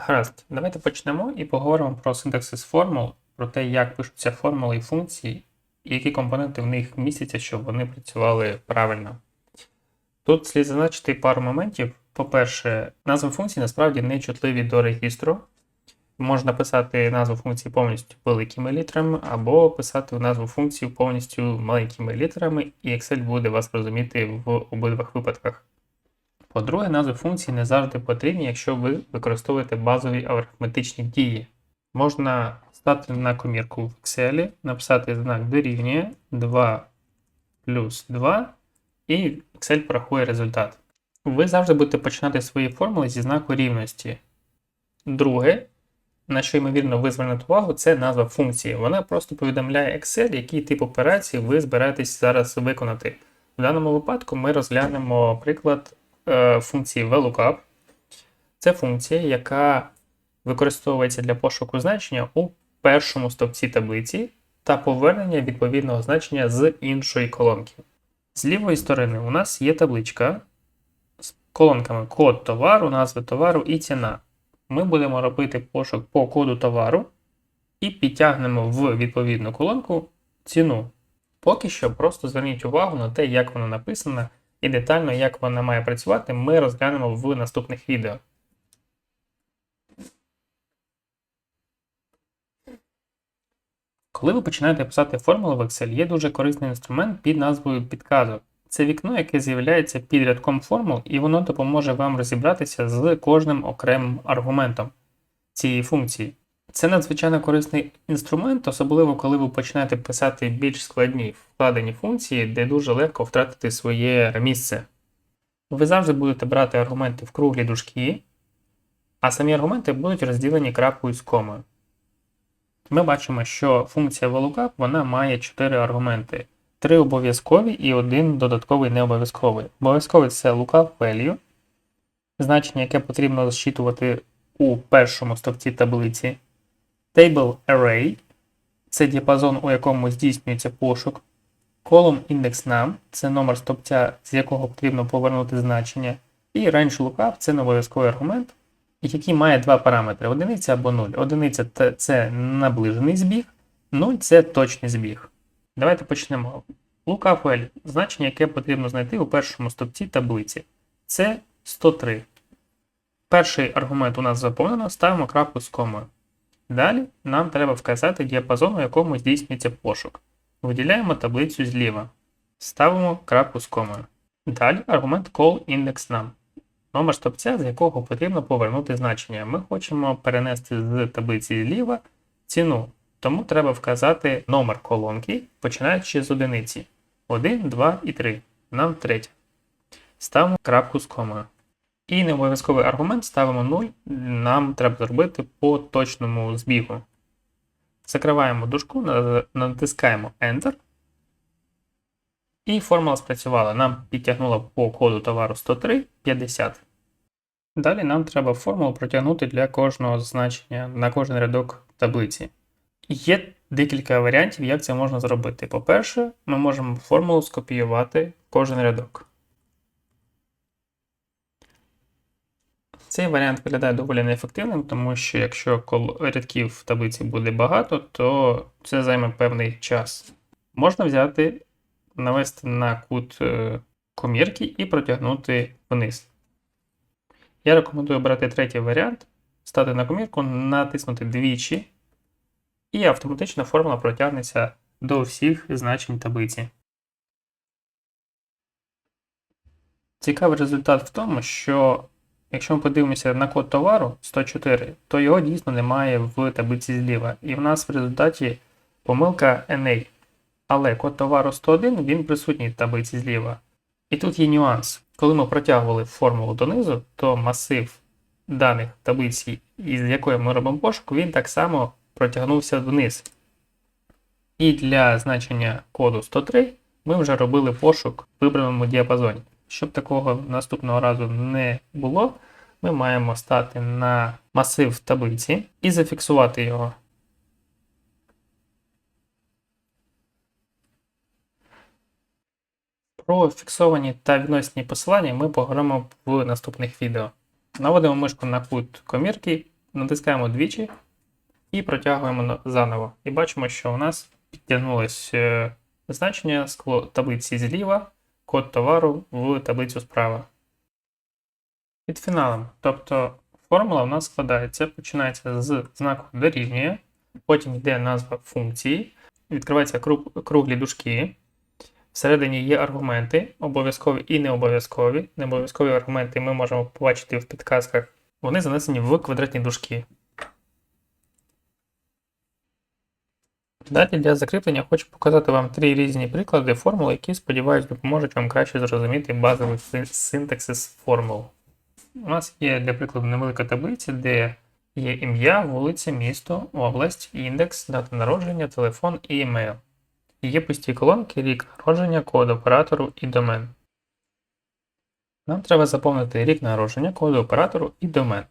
Гаразд, давайте почнемо і поговоримо про синтаксис формул, про те, як пишуться формули і функції, і які компоненти в них містяться, щоб вони працювали правильно. Тут слід зазначити пару моментів. По-перше, назви функцій насправді не чутливі до регістру. Можна писати назву функції повністю великими літерами, або писати назву функції повністю маленькими літерами, і Excel буде вас розуміти в обидвох випадках. По-друге, назви функцій не завжди потрібні, якщо ви використовуєте базові арифметичні дії. Можна стати на комірку в Excel, написати знак дорівнює 2 плюс 2, і Excel порахує результат. Ви завжди будете починати свої формули зі знаку рівності. Друге, на що ймовірно ви звернете увагу, це назва функції. Вона просто повідомляє Excel, який тип операції ви збираєтесь зараз виконати. В даному випадку ми розглянемо приклад функції VLOOKUP. Це функція, яка використовується для пошуку значення у першому стовпці таблиці та повернення відповідного значення з іншої колонки. З лівої сторони у нас є табличка з колонками код товару, назви товару і ціна. Ми будемо робити пошук по коду товару і підтягнемо в відповідну колонку ціну. Поки що просто зверніть увагу на те, як вона написана, і детально, як вона має працювати, ми розглянемо в наступних відео. Коли ви починаєте писати формули в Excel, є дуже корисний інструмент під назвою підказок. Це вікно, яке з'являється під рядком формул, і воно допоможе вам розібратися з кожним окремим аргументом цієї функції. Це надзвичайно корисний інструмент, особливо коли ви починаєте писати більш складні вкладені функції, де дуже легко втратити своє місце. Ви завжди будете брати аргументи в круглі дужки, а самі аргументи будуть розділені крапкою з комою. Ми бачимо, що функція VLOOKUP вона має 4 аргументи. 3 обов'язкові і один додатковий необов'язковий. Обов'язковий це lookup value, значення, яке потрібно зчитувати у першому стовпці таблиці. Table array це діапазон, у якому здійснюється пошук. Column index num це номер стовпця, з якого потрібно повернути значення. І range lookup це необов'язковий аргумент, який має два параметри: одиниця або 0. Одиниця це наближений збіг, 0 це точний збіг. Давайте почнемо. Lookup value – значення, яке потрібно знайти у першому стовпці таблиці. Це 103. Перший аргумент у нас заповнено, ставимо крапку з комою. Далі нам треба вказати діапазон, у якому здійснюється пошук. Виділяємо таблицю зліва. Ставимо крапку з комою. Далі аргумент call index num. Номер стовпця, з якого потрібно повернути значення. Ми хочемо перенести з таблиці зліва ціну. Тому треба вказати номер колонки, починаючи з одиниці. 1, 2 і 3. Нам третя. Ставимо крапку з комою. І необов'язковий аргумент ставимо 0. Нам треба зробити по точному збігу. Закриваємо дужку, натискаємо Enter. І формула спрацювала. Нам підтягнула по коду товару 103 50. Далі нам треба формулу протягнути для кожного значення на кожен рядок таблиці. Є декілька варіантів, як це можна зробити. По-перше, ми можемо формулу скопіювати кожен рядок. Цей варіант виглядає доволі неефективним, тому що якщо рядків в таблиці буде багато, то це займе певний час. Можна взяти, навести на кут е, комірки і протягнути вниз. Я рекомендую брати третій варіант, стати на комірку, натиснути двічі і автоматично формула протягнеться до всіх значень таблиці. Цікавий результат в тому, що якщо ми подивимося на код товару 104, то його дійсно немає в таблиці зліва. І в нас в результаті помилка NA. Але код товару 101 він присутній в таблиці зліва. І тут є нюанс. Коли ми протягували формулу донизу, то масив даних таблиці, із якої ми робимо пошук, він так само протягнувся вниз. І для значення коду 103 ми вже робили пошук в вибраному діапазоні. Щоб такого наступного разу не було, ми маємо стати на масив таблиці і зафіксувати його. Про фіксовані та відносні посилання ми поговоримо в наступних відео. Наводимо мишку на кут комірки натискаємо двічі і протягуємо заново. І бачимо, що у нас підтягнулось е, значення з таблиці зліва, код товару в таблицю справа. Під фіналом, тобто формула у нас складається, починається з знаку дорівнює, потім йде назва функції, відкриваються круг- круглі дужки. Всередині є аргументи, обов'язкові і не обов'язкові. Необов'язкові аргументи ми можемо побачити в підказках. Вони занесені в квадратні дужки. Далі для закріплення хочу показати вам три різні приклади формул, які, сподіваюсь, допоможуть вам краще зрозуміти базовий синтаксис формул. У нас є для прикладу невелика таблиця, де є ім'я, вулиця, місто, область, індекс, дата народження, телефон і емейл. Є пусті колонки, рік народження, код оператору і домен. Нам треба заповнити рік народження, код оператору і домен.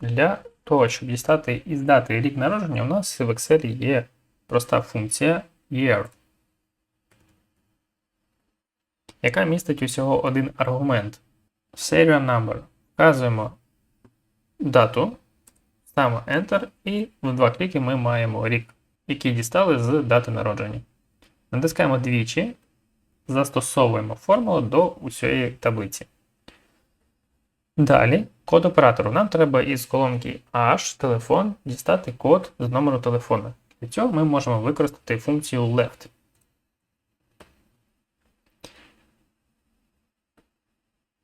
Для того, щоб дістати і здати рік народження, у нас в Excel є проста функція year, яка містить усього один аргумент. Serial number. Вказуємо дату, ставимо Enter і в два кліки ми маємо рік, який дістали з дати народження. Натискаємо двічі, застосовуємо формулу до усієї таблиці. Далі, код оператору. Нам треба із колонки H телефон дістати код з номеру телефону. Для цього ми можемо використати функцію left.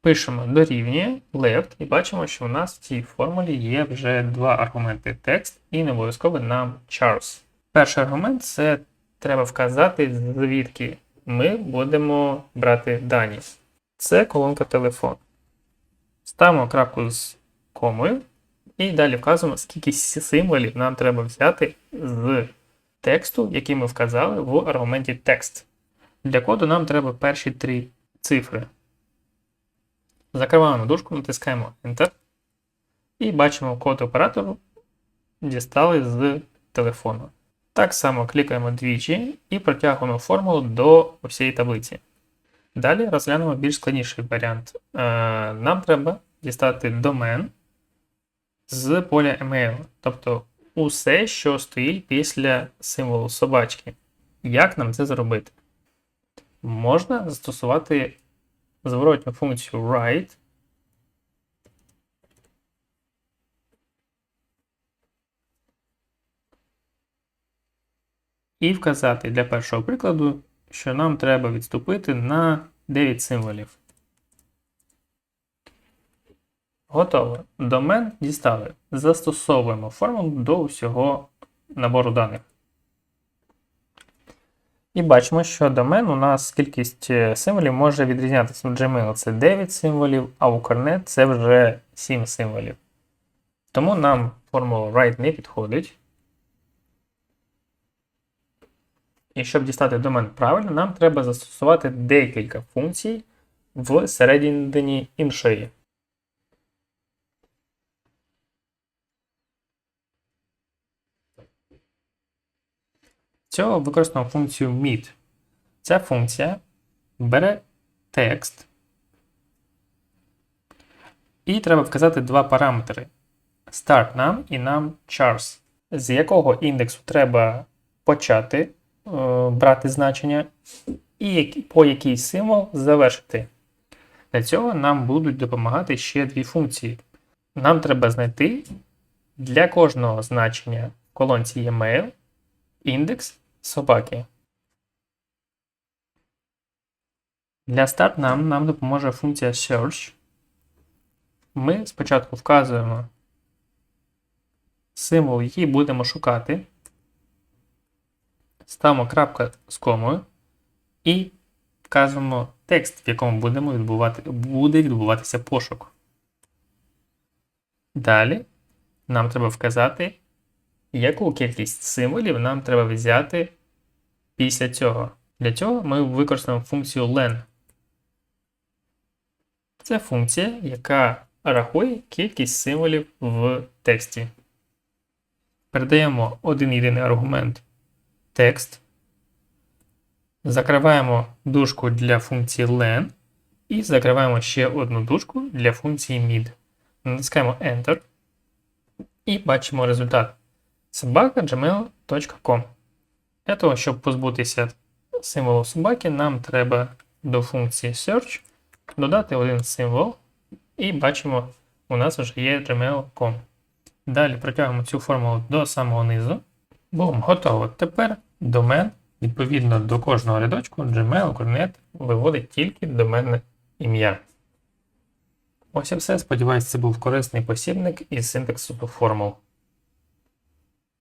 Пишемо дорівнює left і бачимо, що у нас в цій формулі є вже два аргументи текст і не обов'язково нам chars. Перший аргумент це треба вказати, звідки ми будемо брати дані. Це колонка телефон. Ставимо крапку з комою і далі вказуємо, скільки символів нам треба взяти з тексту, який ми вказали в аргументі текст. Для коду нам треба перші три цифри. Закриваємо дужку, натискаємо Enter. І бачимо код оператору дістали з телефону. Так само клікаємо двічі і протягуємо формулу до всієї таблиці. Далі розглянемо більш складніший варіант. Е, Нам треба дістати домен з поля email, тобто усе, що стоїть після символу собачки. Як нам це зробити? Можна застосувати зворотню функцію write. І вказати для першого прикладу, що нам треба відступити на 9 символів. Готово. Домен дістали. Застосовуємо формулу до всього набору даних. І бачимо, що домен у нас кількість е, символів може відрізнятися. У Gmail це 9 символів, а у Cornet це вже 7 символів. Тому нам формула write не підходить. І щоб дістати домен правильно, нам треба застосувати декілька функцій в середині іншої. Цього використовуємо функцію meet. Ця функція бере текст. І треба вказати два параметри: start num і num chars, з якого індексу треба почати е, брати значення, і по який символ завершити. Для цього нам будуть допомагати ще дві функції. Нам треба знайти для кожного значення в колонці email індекс собаки. Для start нам, нам допоможе функція search. Ми спочатку вказуємо символ, який будемо шукати. Ставимо крапка з комою і вказуємо текст, в якому будемо відбувати, буде відбуватися пошук. Далі нам треба вказати, яку кількість символів нам треба взяти після цього. Для цього ми використаємо функцію len. Це функція, яка рахує кількість символів в тексті. Передаємо один єдиний аргумент текст. Закриваємо дужку для функції len і закриваємо ще одну дужку для функції mid. Натискаємо Enter. І бачимо результат. Собака gmail.com. Для того, щоб позбутися символу собаки, нам треба до функції search додати один символ. І бачимо, у нас вже є gmail.com. Далі протягуємо цю формулу до самого низу. Бум, готово. Тепер домен, відповідно до кожного рядочку, Gmail, виводить тільки доменне ім'я. Ось і все. Сподіваюсь, це був корисний посібник із синтаксу формул.